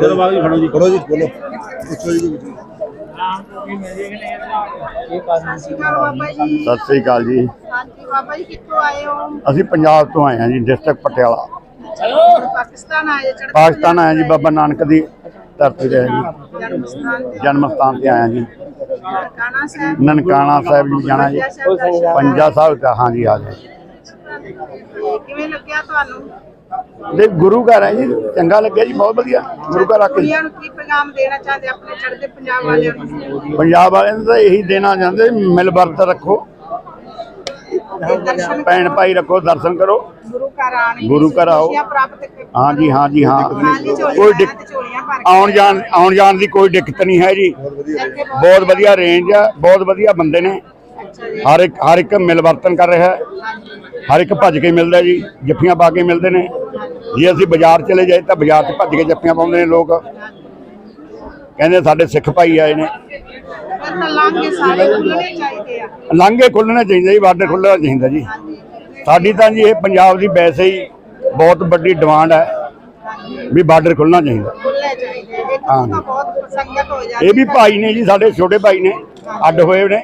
ਚਲੋ ਬਾਬਾ ਜੀ ਖੜੋ ਜੀ। ਕਰੋ ਜੀ ਬੋਲੋ। ਪੁੱਛੋ ਜੀ ਸਤਿ ਸ੍ਰੀ ਅਕਾਲ ਜੀ। ਹਾਂਜੀ ਬਾਬਾ ਜੀ ਕਿੱਥੋਂ ਆਏ ਹੋ ਅਸੀਂ ਪੰਜਾਬ ਤੋਂ ਆਏ ਹਾਂ ਜੀ ਡਿਸਟ੍ਰਿਕਟ ਪਟਿਆਲਾ। ਪਾਕਿਸਤਾਨ ਆਏ ਚੜ੍ਹ ਪਾਕਿਸਤਾਨ ਆਏ ਜੀ ਬਾਬਾ ਨਾਨਕ ਦੀ ਧਰਤੀ ਤੇ ਜਨਮ ਸਥਾਨ ਤੇ ਜਨਮ ਸਥਾਨ ਤੇ ਆਏ ਹਾਂ ਜੀ। ਕਾਣਾ ਸਾਹਿਬ ਨਨਕਾਣਾ ਸਾਹਿਬ ਜੀ ਜਾਣਾ ਜੀ। ਪੰਜਾ ਸਾਹਿਬ ਦਾ ਹਾਂ ਜੀ ਹਾਂ ਜੀ ਤੇ ਕਿਵੇਂ ਲੱਗਿਆ ਤੁਹਾਨੂੰ? ਦੇ ਗੁਰੂ ਘਰ ਹੈ ਜੀ ਚੰਗਾ ਲੱਗਿਆ ਜੀ ਬਹੁਤ ਵਧੀਆ ਗੁਰੂ ਘਰ ਆ ਕੇ। ਕੁੜੀਆਂ ਨੂੰ ਕੀ ਪੈਗਾਮ ਦੇਣਾ ਚਾਹਦੇ ਆਪਣੇ ਚੜ੍ਹਦੇ ਪੰਜਾਬ ਵਾਲਿਆਂ ਨੂੰ? ਪੰਜਾਬ ਵਾਲਿਆਂ ਨੂੰ ਤਾਂ ਇਹੀ ਦੇਣਾ ਚਾਹੁੰਦੇ ਮਿਲ ਵਰਤ ਰੱਖੋ। ਤੇ ਦਰਸ਼ਨ ਭੈਣ ਭਾਈ ਰੱਖੋ ਦਰਸ਼ਨ ਕਰੋ। ਗੁਰੂ ਘਰ ਆਣ ਗੁਰੂ ਘਰ ਆਓ। ਪ੍ਰਾਪਤ ਕਰੋ। ਹਾਂ ਜੀ ਹਾਂ ਜੀ ਹਾਂ। ਖਾਲੀ ਝੋਲੀਆਂ ਕੋਈ ਤੇ ਦਿੱਕ- ਝੋਲੀਆਂ ਭਰ ਕੇ। ਆਉਣ ਜਾਣ ਆਉਣ ਜਾਣ ਦੀ ਕੋਈ ਦਿੱਕਤ ਨਹੀਂ ਹੈ ਜੀ। ਬਹੁਤ ਵਧੀਆ ਅੱਗੇ ਬਹੁਤ ਵਧੀਆ ਰੇਂਜ ਆ ਬਹੁਤ ਵਧੀਆ ਬੰਦੇ ਨੇ। ਅੱਛਾ ਜੀ। ਹਰ ਇੱਕ ਹਰ ਇੱਕ ਮਿਲਵਰਤਨ ਕਰ ਰਿਹਾ ਹੈ। ਹਰ ਇੱਕ ਭੱਜ ਕੇ ਮਿਲਦਾ ਜੀ ਜੱਫੀਆਂ ਪਾ ਕੇ ਮਿਲਦੇ ਨੇ। ਜੇ ਅਸੀਂ ਬਾਜ਼ਾਰ ਚਲੇ ਜਾਏ ਤਾਂ ਬਾਜ਼ਾਰ 'ਚ ਭੱਜ ਕੇ ਜੱਫੀਆਂ ਪਾਉਂਦੇ ਨੇ ਲੋਕ। ਕਹਿੰਦੇ ਸਾਡੇ ਸਿੱਖ ਭਾਈ ਆਏ ਨੇ। ਲਾਂਘੇ ਸਾਰੇ ਖੁੱਲਣੇ ਚਾਹੀਦੇ ਆ। ਲਾਂਘੇ ਖੁੱਲਣੇ ਚਾਹੀਦੇ ਜੀ ਬਾਰਡਰ ਖੁੱਲ੍ਹਣਾ ਚਾਹੀਦਾ ਜੀ। ਸਾਡੀ ਤਾਂ ਜੀ ਇਹ ਪੰਜਾਬ ਦੀ ਵੈਸੇ ਹੀ ਬਹੁਤ ਵੱਡੀ ਡਿਮਾਂਡ ਹੈ ਵੀ ਬਾਰਡਰ ਖੁੱਲਣਾ ਚਾਹੀਦਾ। ਹਾਂ। ਇਹ ਵੀ ਭਾਈ ਨੇ ਜੀ ਸਾਡੇ ਛੋਟੇ ਭਾਈ ਨੇ ਅੱਡ ਹੋਏ ਨੇ।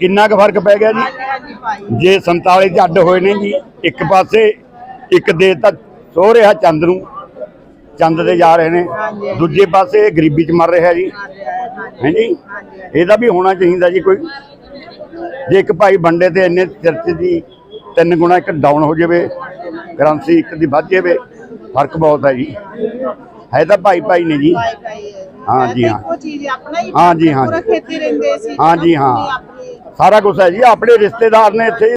ਕਿੰਨਾ ਕੁ ਫ਼ਰਕ ਪੈ ਗਿਆ ਜੀ? ਜੇ 47 ਚ ਅੱਡ ਹੋਏ ਨੇ ਜੀ ਇੱਕ ਪਾਸੇ ਇੱਕ ਦੇ ਤਾਂ ਸੋ ਰਿਹਾ ਚੰਦ ਨੂੰ ਚੰਦ ਤੇ ਜਾ ਰਹੇ ਨੇ। ਦੂਜੇ ਪਾਸੇ ਗਰੀਬੀ ਚ ਮਰ ਰਿਹਾ ਜੀ। ਹਾਂਜੀ ਇਹਦਾ ਵੀ ਹੋਣਾ ਚਾਹੀਦਾ ਜੀ ਕੋਈ। ਜੇ ਇੱਕ ਭਾਈ ਬੰਡੇ ਤੇ ਇੰਨੇ ਚਰਚ ਦੀ ਤਿੰਨ ਗੁਣਾ ਇੱਕ ਡਾਊਨ ਹੋ ਜਾਵੇ ਕਰੰਸੀ ਇੱਕ ਦੀ ਵੱਧ ਜਾਵੇ ਫ਼ਰਕ ਬਹੁਤ ਹੈ ਜੀ। ਹੈ ਤਾਂ ਭਾਈ ਭਾਈ ਨੇ ਜੀ। ਹੈ। ਜੀ, ਹਾਂ। ਹੈ, ਆਪਣਾ ਹੀ ਹਾਂ ਜੀ, ਹਾਂ ਹਾਂ ਜੀ, ਹਾਂ। ਸਾਰਾ ਕੁਝ ਹੈ ਜੀ ਆਪਣੇ ਰਿਸ਼ਤੇਦਾਰ ਨੇ ਇੱਥੇ